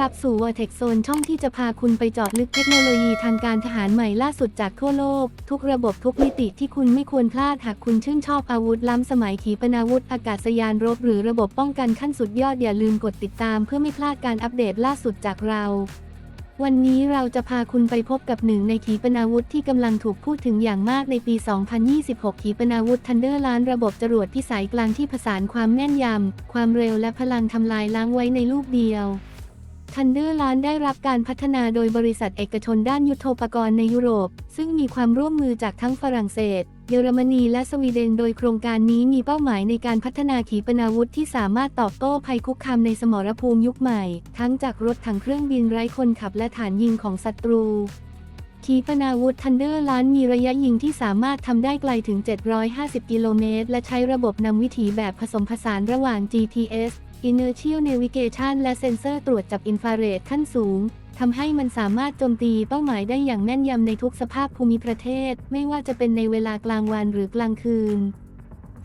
รับสู่ Vortex Zone ช่องที่จะพาคุณไปเจาะลึกเทคโนโลยีทางการทหารใหม่ล่าสุดจากทั่วโลก ทุกระบบทุกมิติที่คุณไม่ควรพลาดหากคุณชื่นชอบอาวุธล้ำสมัยขีปนาวุธอากาศยานรบหรือระบบป้องกันขั้นสุดยอดอย่าลืมกดติดตามเพื่อไม่พลาดการอัปเดตล่าสุดจากเราวันนี้เราจะพาคุณไปพบกับหนึ่งในขีปนาวุธที่กำลังถูกพูดถึงอย่างมากในปี 2026 ขีปนาวุธทันเดอร์ล้านระบบจรวดพิสัยกลางที่ผสานความแม่นยำ ความเร็วและพลังทำลายล้างไว้ในลูกเดียว ทันเดอร์ล้านได้รับการพัฒนาโดยบริษัทเอกชนด้านยุทโธปกรณ์ในยุโรป ซึ่งมีความร่วมมือจากทั้งฝรั่งเศส เยอรมนีและสวีเดน โดยโครงการนี้มีเป้าหมายในการพัฒนาขีปนาวุธที่สามารถตอบโต้ภัยคุกคามในสมรภูมิยุคใหม่ ทั้งจากรถถังเครื่องบินไร้คนขับและฐานยิงของศัตรูขีปนาวุธทันเดอร์ล้านมีระยะยิงที่สามารถทำได้ไกลถึง 750 กิโลเมตร และใช้ระบบนำวิถีแบบผสมผสานระหว่าง GPS Inertial Navigation และเซ็นเซอร์ตรวจจับอินฟราเรดขั้นสูงทำให้มันสามารถโจมตีเป้าหมายได้อย่างแม่นยำในทุกสภาพภูมิประเทศ ไม่ว่าจะเป็นในเวลากลางวันหรือกลางคืน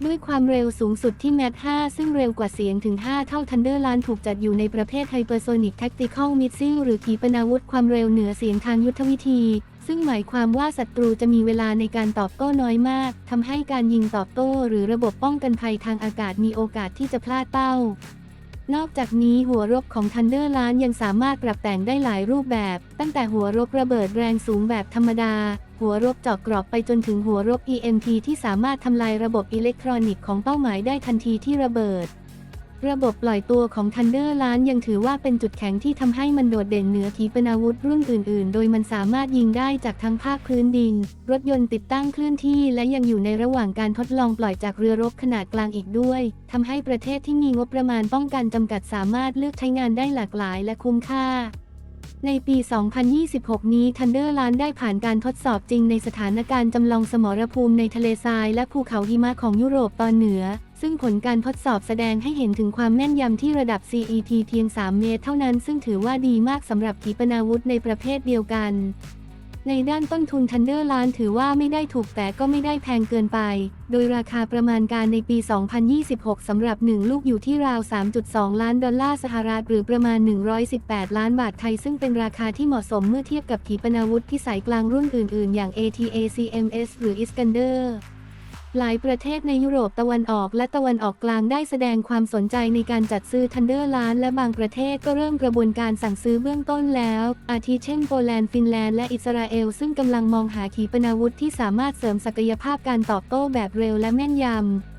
ด้วยความเร็วสูงสุดที่แมท5ซึ่งเร็วกว่าเสียงถึง 5 เท่าทันเดอร์ลานถูกจัดอยู่ในประเภทไฮเปอร์โซนิกแท็กติคอลมิสซิลหรือขีปนาวุธความเร็วเหนือเสียงทางยุทธวิธี ซึ่งหมายความว่าศัตรูจะมีเวลาในการตอบโต้น้อยมากทำให้การยิงตอบโต้ หรือระบบป้องกันภัยทางอากาศมีโอกาสที่จะพลาดเป้า นอกจากนี้หัวรบของทันเดอร์ล้านยังสามารถปรับแต่งได้หลายรูปแบบ ตั้งแต่หัวรบระเบิดแรงสูงแบบธรรมดา หัวรบเจาะกรอบไปจนถึงหัวรบ EMP ที่สามารถทำลายระบบอิเล็กทรอนิกส์ของเป้าหมายได้ทันทีที่ระเบิด ระบบปล่อยตัวของทันเดอร์ล้านยังถือว่าเป็นจุดแข็งที่ทำให้มันโดดเด่นเหนือขีปนาวุธรุ่นอื่น ๆ โดยมันสามารถยิงได้จากทั้งภาคพื้นดิน รถยนต์ติดตั้งเคลื่อนที่ และยังอยู่ในระหว่างการทดลองปล่อยจากเรือรบขนาดกลางอีกด้วยทำให้ประเทศที่มีงบประมาณป้องกันจำกัดสามารถเลือกใช้งานได้หลากหลายและคุ้มค่า ในปี 2026 นี้ทันเดอร์ลานได้ผ่านการทดสอบจริงในสถานการณ์จำลองสมรภูมิในทะเลทรายและภูเขาหิมะของยุโรปตอนเหนือ ซึ่งผลการทดสอบแสดงให้เห็นถึงความแม่นยำที่ระดับ CET เพียง 3 เมตร เท่านั้น ซึ่งถือว่าดีมากสำหรับขีปนาวุธในประเภทเดียวกัน ในด้านต้นทุนทันเดอร์ลานถือว่าไม่ได้ถูกแต่ก็ไม่ได้แพงเกินไป โดยราคาประมาณการในปี 2026 สำหรับ 1 ลูกอยู่ที่ราว 3.2 ล้านดอลลาร์สหรัฐหรือประมาณ 118 ล้านบาทไทย ซึ่งเป็นราคาที่เหมาะสมเมื่อเทียบกับขีปนาวุธที่สายกลางรุ่นอื่น ๆ อย่าง ATACMS หรือ Iskander หลายประเทศในยุโรปตะวันออกและตะวันออกกลางได้แสดงความสนใจในการจัดซื้อทันเดอร์ล้านและบางประเทศก็เริ่มกระบวนการสั่งซื้อเบื้องต้นแล้ว อาทิเช่นโปแลนด์ฟินแลนด์และอิสราเอล ซึ่งกำลังมองหาขีปนาวุธที่สามารถเสริมศักยภาพการตอบโต้แบบเร็วและแม่นยำ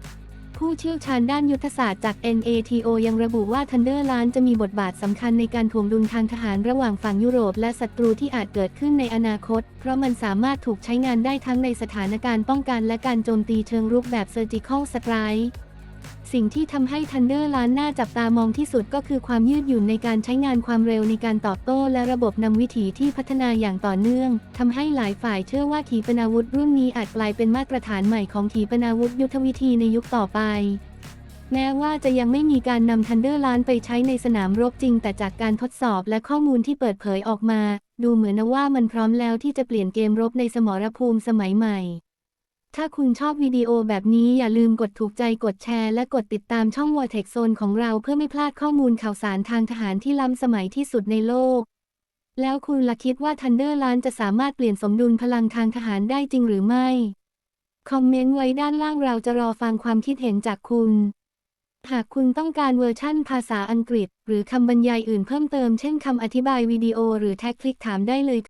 ผู้เชี่ยวชาญด้านยุทธศาสตร์จาก NATO ยังระบุว่าทันเดอร์ล้านจะมีบทบาทสำคัญในการถ่วงดุลทางทหารระหว่างฝั่งยุโรปและศัตรูที่อาจเกิดขึ้นในอนาคต เพราะมันสามารถถูกใช้งานได้ทั้งในสถานการณ์ป้องกันและการโจมตีเชิงรุกแบบ Surgical Strike สิ่งที่ทำให้ทันเดอร์ล้านน่าจับตามองที่สุดก็คือความยืดหยุ่นในการใช้งานความเร็วในการตอบโต้ และระบบนำวิถีที่พัฒนาอย่างต่อเนื่องทำให้หลายฝ่ายเชื่อว่าขีปนาวุธรุ่นนี้อาจกลายเป็นมาตรฐานใหม่ของขีปนาวุธยุทธวิธีในยุคต่อไป แม้ว่าจะยังไม่มีการนำทันเดอร์ล้านไปใช้ในสนามรบจริง แต่จากการทดสอบและข้อมูลที่เปิดเผยออกมา ดูเหมือนว่ามันพร้อมแล้วที่จะเปลี่ยนเกมรบในสมรภูมิสมัยใหม่ ถ้าคุณชอบวิดีโอแบบนี้อย่าลืมกดถูกใจกดแชร์และกดติดตามช่อง Vortex Zone ของเราเพื่อไม่พลาดข้อมูลข่าวสารทางทหารที่ล้ำสมัยที่สุดในโลก แล้วคุณล่ะคิดว่าทันเดอร์ล้านจะสามารถเปลี่ยนสมดุลพลังทางทหารได้จริงหรือไม่ คอมเมนต์ไว้ด้านล่างเราจะรอฟังความคิดเห็นจากคุณ หากคุณต้องการเวอร์ชั่นภาษาอังกฤษ หรือคำบรรยายอื่นเพิ่มเติมเช่นคำอธิบายวิดีโอหรือแท็กคลิกถามได้เลย